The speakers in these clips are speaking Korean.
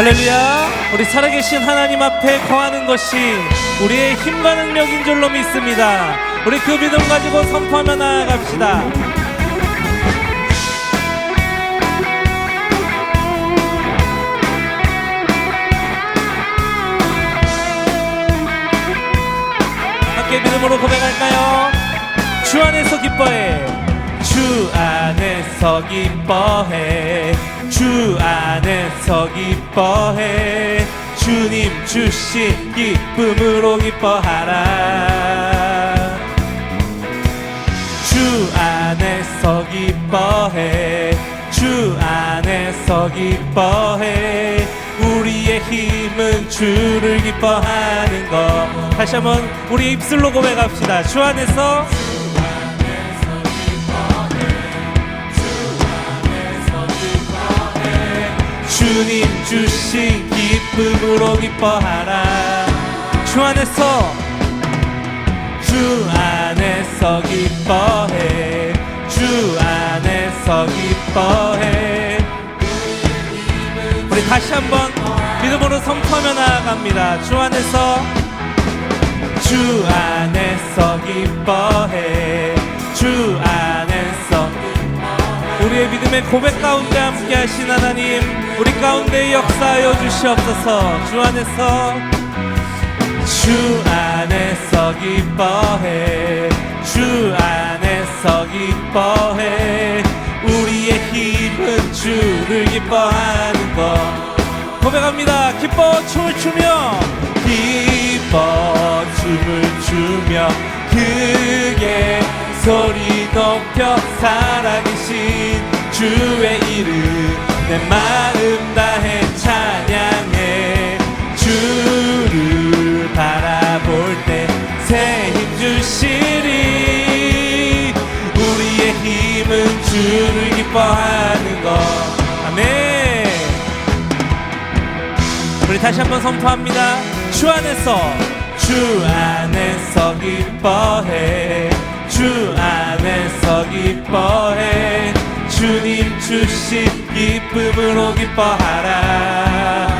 할렐루야. 우리 살아계신 하나님 앞에 거하는 것이 우리의 힘과 능력인 줄로 믿습니다. 우리 그 믿음 가지고 선포하며 나아갑시다. 함께 믿음으로 고백할까요? 주 안에서 기뻐해. 주 안에서 기뻐해 주 안에서 기뻐해. 주님 주신 기쁨으로 기뻐하라. 주 안에서 기뻐해. 주 안에서 기뻐해. 우리의 힘은 주를 기뻐하는 것. 다시 한번 우리 입술로 고백합시다. 주 안에서 주님 주신 기쁨으로 기뻐하라. 주 안에서 주 안에서 기뻐해. 주 안에서 기뻐해. 우리 다시 한번 믿음으로 선포하며 나아갑니다. 주 안에서 주 안에서 기뻐해. 주 안에서 믿음의 고백 가운데 함께 하신 하나님 우리 가운데 역사하여 주시옵소서. 주 안에서 주 안에서 기뻐해. 주 안에서 기뻐해. 우리의 힘은 주를 기뻐하는 것. 고백합니다. 기뻐 춤을 추며 기뻐 춤을 추며 크게 소리 높여 살아계신 주의 이름 내 마음 다해 찬양해. 주를 바라볼 때 새 힘 주시리. 우리의 힘은 주를 기뻐하는 것. 아멘. 우리 다시 한번 선포합니다. 주 안에서 주 안에서 기뻐해. 주 안에서 기뻐해 주님 주신 기쁨으로 기뻐하라.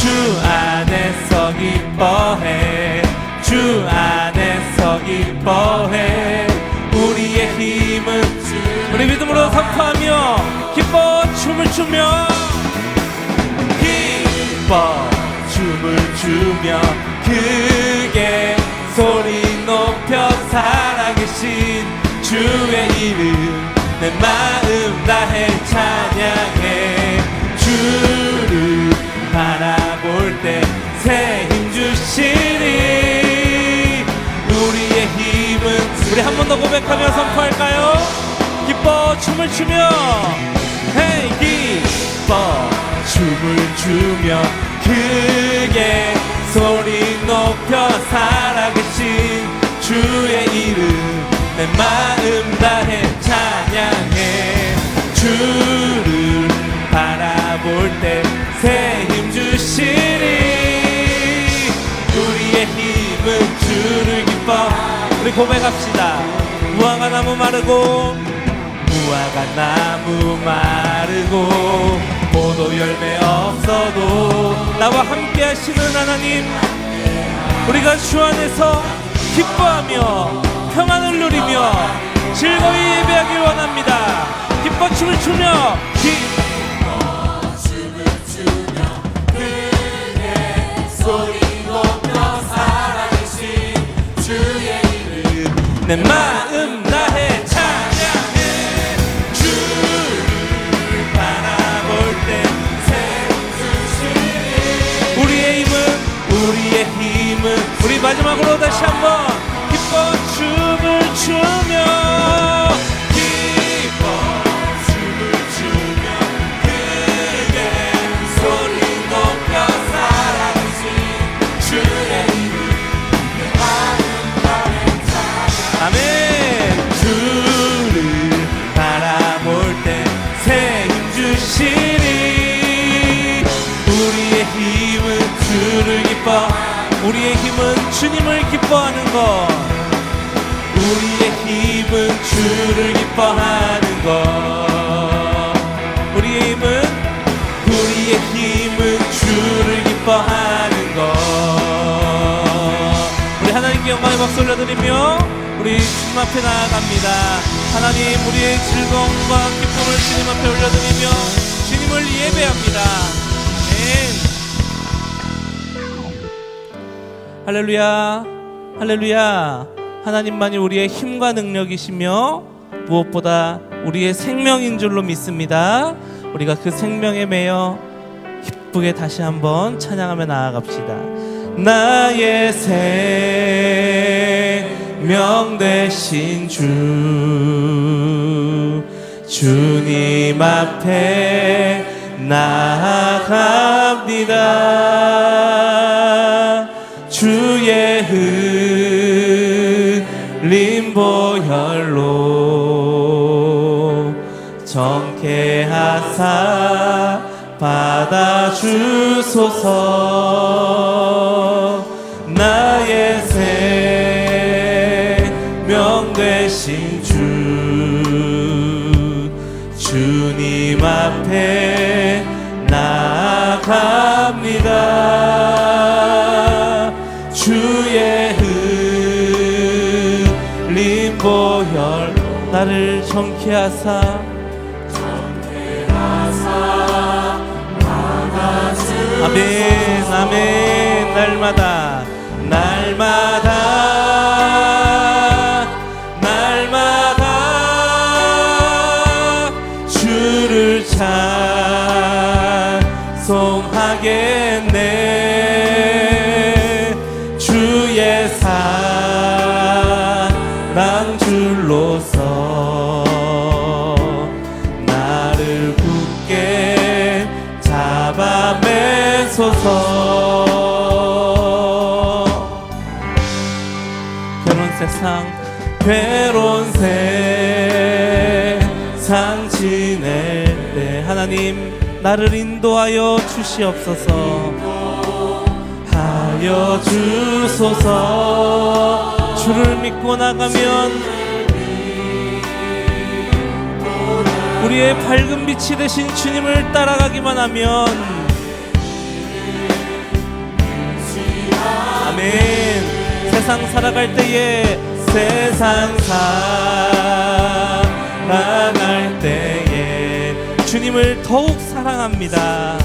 주 안에서 기뻐해. 주 안에서 기뻐해. 우리의 힘은 주 우리 믿음으로 선포하며 기뻐 춤을 추며 기뻐 춤을 추며 크게 소리 높여 살아계신 주의 이름 내 마음 다해 찬양해 주를 바라볼 때 새 힘 주시리 우리의 힘은 우리 한 번 더 고백하며 선포할까요? 기뻐 춤을 추며 헤이 기뻐 춤을 추며 크게 소리 높여 살아계신 주의 이름 내 마음 다해 찬양해. 주를 바라볼 때 새 힘 주시리. 우리의 힘은 주를 기뻐. 우리 고백합시다. 무화과 나무 마르고 무화과 나무 마르고 포도 열매 없어도 나와 함께 하시는 하나님 우리가 주 안에서 기뻐하며 평안을 누리며 즐거이 예배하길 원합니다. 기뻐 춤을 추며 기 내 마음 다해 찬양해 주를 바라볼 때새 우리의 힘은 우리의 힘은 우리 마지막으로 다시 한번 춤 우리 주님 앞에 나아갑니다. 하나님 우리의 즐거움과 기쁨을 주님 앞에 올려드리며 주님을 예배합니다. 아멘. 할렐루야, 할렐루야. 하나님만이 우리의 힘과 능력이시며 무엇보다 우리의 생명인 줄로 믿습니다. 우리가 그 생명에 매여 기쁘게 다시 한번 찬양하며 나아갑시다. 나의 생 명 되신 주 주님 앞에 나아갑니다. 주의 흘린 보혈로 정케하사 받아주소서 나를 정케 하사. 아멘 아멘. 날마다 날마다 날마다 세상 괴로운 세상 지낼 때 하나님 나를 인도하여 주시옵소서. 하여 주소서. 주를 믿고 나가면 우리의 밝은 빛이 되신 주님을 따라가기만 하면 아멘. 세상 살아갈 때에 세상 살아갈 때에 주님을 더욱 사랑합니다.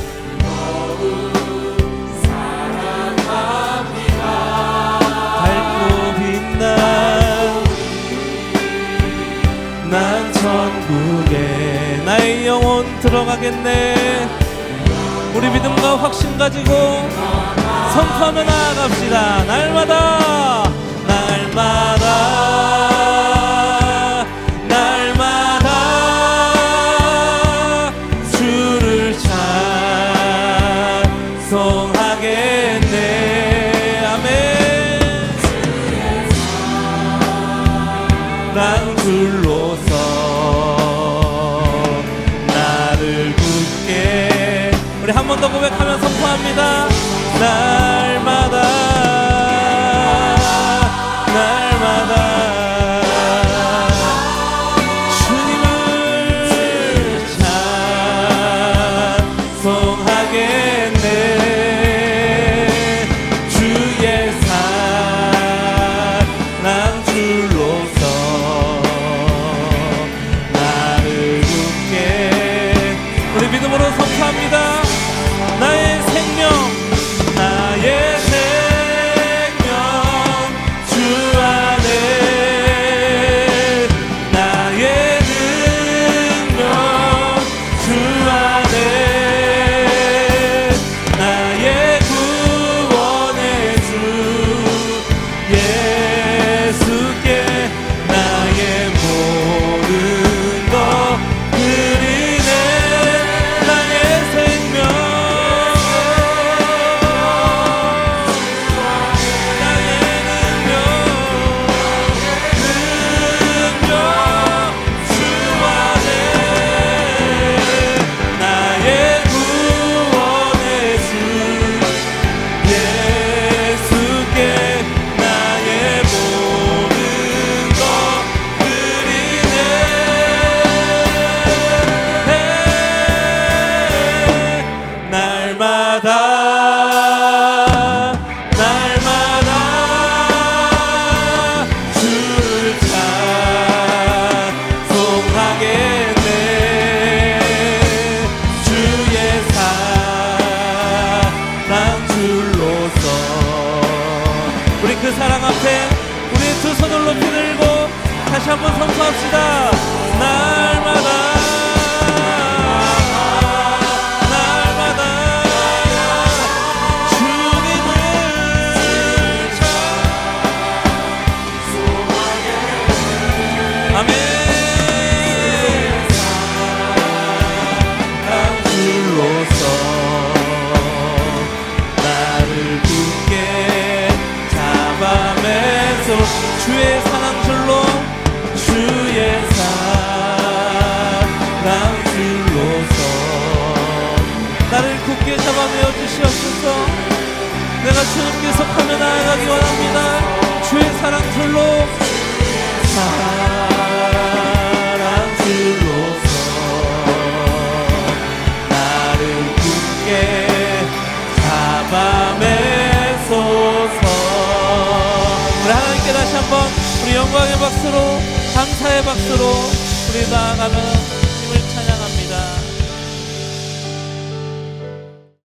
들어가겠네. 우리 믿음과 확신 가지고 선포하며 나아갑시다. 날마다 날 믿음으로 선포합니다. 나의 생명 한번 선포합시다. 날마다 주님께 속하며 나아가기 원합니다. 주의 사랑 줄로 사랑 줄로서 나를 굳게 잡아매소서. 우리 하나님께 다시 한번 우리 영광의 박수로 감사의 박수로 우리 나아가면